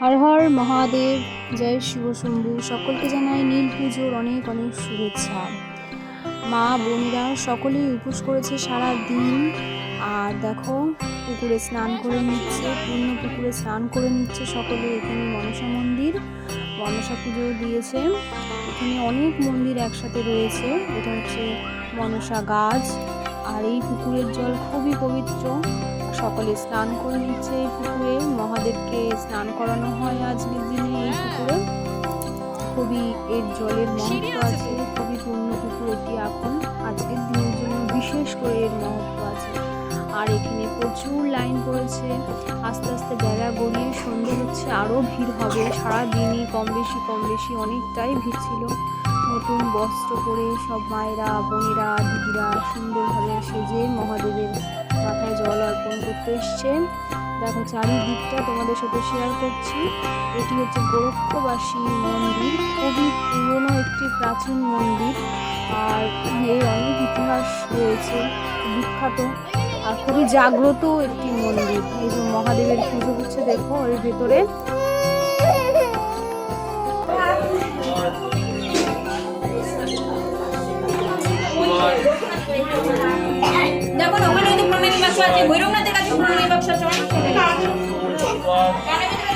হর হর মহাদেব, জয় শিব শম্ভু, সকলকে জানাই নীল পুজোর অনেক অনেক শুভেচ্ছা। মা বোনেরা সকলেই উপোস করেছে সারা দিন আর দেখো, পুকুরে স্নান করে নিচ্ছে, পূর্ণ পুকুরে স্নান করে নিচ্ছে সকলে। এখানে মনসা মন্দির, মনসা পুজো দিয়েছে। এখানে অনেক মন্দির একসাথে রয়েছে। এটা হচ্ছে মনসা গাছ। আর এই পুকুরের জল খুবই পবিত্র। সকলে স্নান করে নিচ্ছে এই পুকুরে। মহাদেবকে স্নান করানো হয় আজকের দিনে এই পুকুরে। খুবই এর জলের মহত্ব আছে, খুবই পূর্ণ পুকুর এটি এখন। আজকের দিনের জন্য বিশেষ করে এর মহত্ব আছে। আর এখানে প্রচুর লাইন পড়েছে। আস্তে আস্তে বেলা গড়িয়ে সন্ধে হচ্ছে আরও ভিড় হবে। সারাদিনই কম বেশি কম বেশি অনেকটাই ভিড় ছিল। নতুন বস্ত্র পরে সব মায়েরা, বোনেরা, দিদিরা সুন্দরভাবে সেজে মহাদেবের মাথায় জল অর্পণ করতে এসছে। দেখো, চারিদিকটা তোমাদের সাথে শেয়ার করছি। এটি হচ্ছে গোরক্ষবাসী মন্দির, খুবই পুরনো একটি প্রাচীন মন্দির আর এর অনেক ইতিহাস রয়েছে, বিখ্যাত আর খুবই জাগ্রত একটি মন্দির। এই যে মহাদেবের পুজো হচ্ছে, দেখো এর ভেতরে দেখো না, ওখানে কিন্তু প্রণামী বাক্স আছে। ভৈরবনাথের কাছে প্রণামী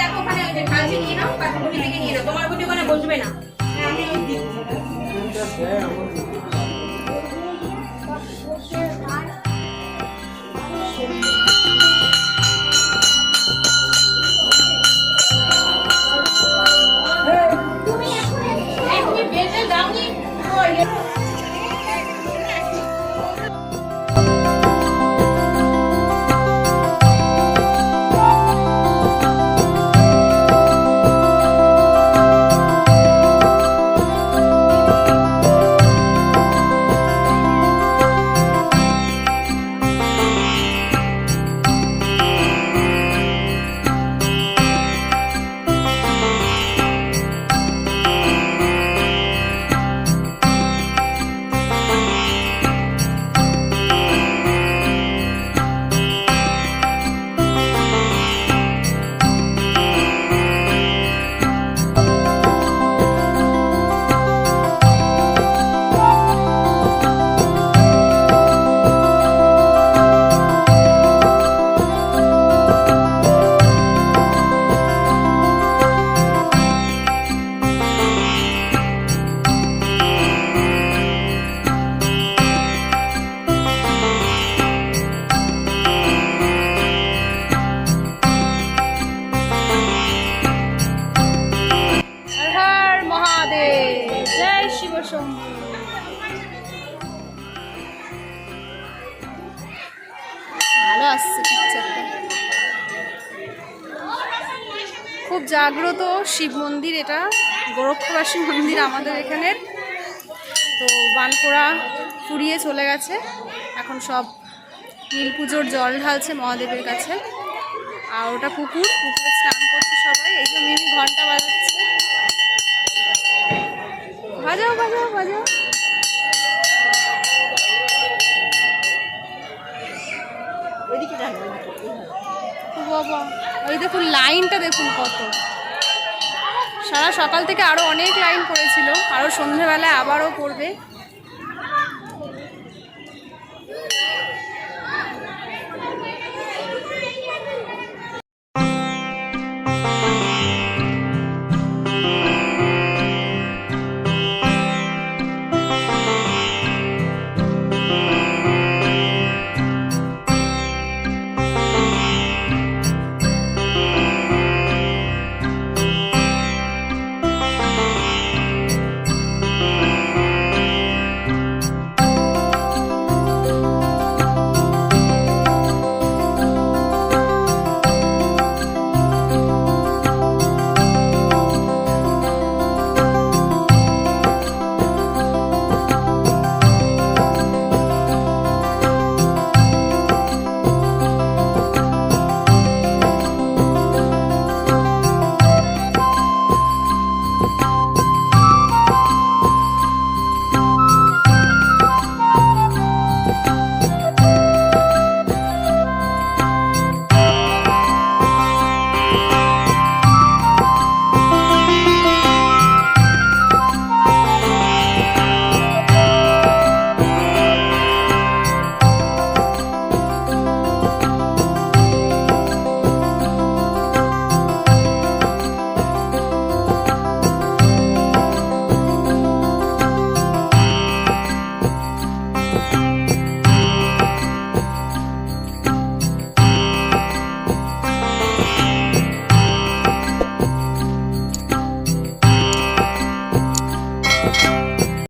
দেখো ওখানে ওই যে ঢালছি নিয়ে নাও পাখিগুটি থেকে নিয়ে নাও। তোমার গুটি ওখানে বসবে না। আসছে খুব জাগ্রত শিব মন্দির এটা, গোরক্ষবাসী মন্দির আমাদের এখানে তো বানপোড়া ফুরিয়ে চলে গেছে, এখন সব নীল পুজোর জল ঢালছে মহাদেবের কাছে। আর ওটা পুকুর পুকুরে ওই দেখুন লাইনটা দেখুন কত। সারা সকাল থেকে আরও অনেক লাইন পড়েছিল, আরও সন্ধেবেলায় আবারও পড়বে।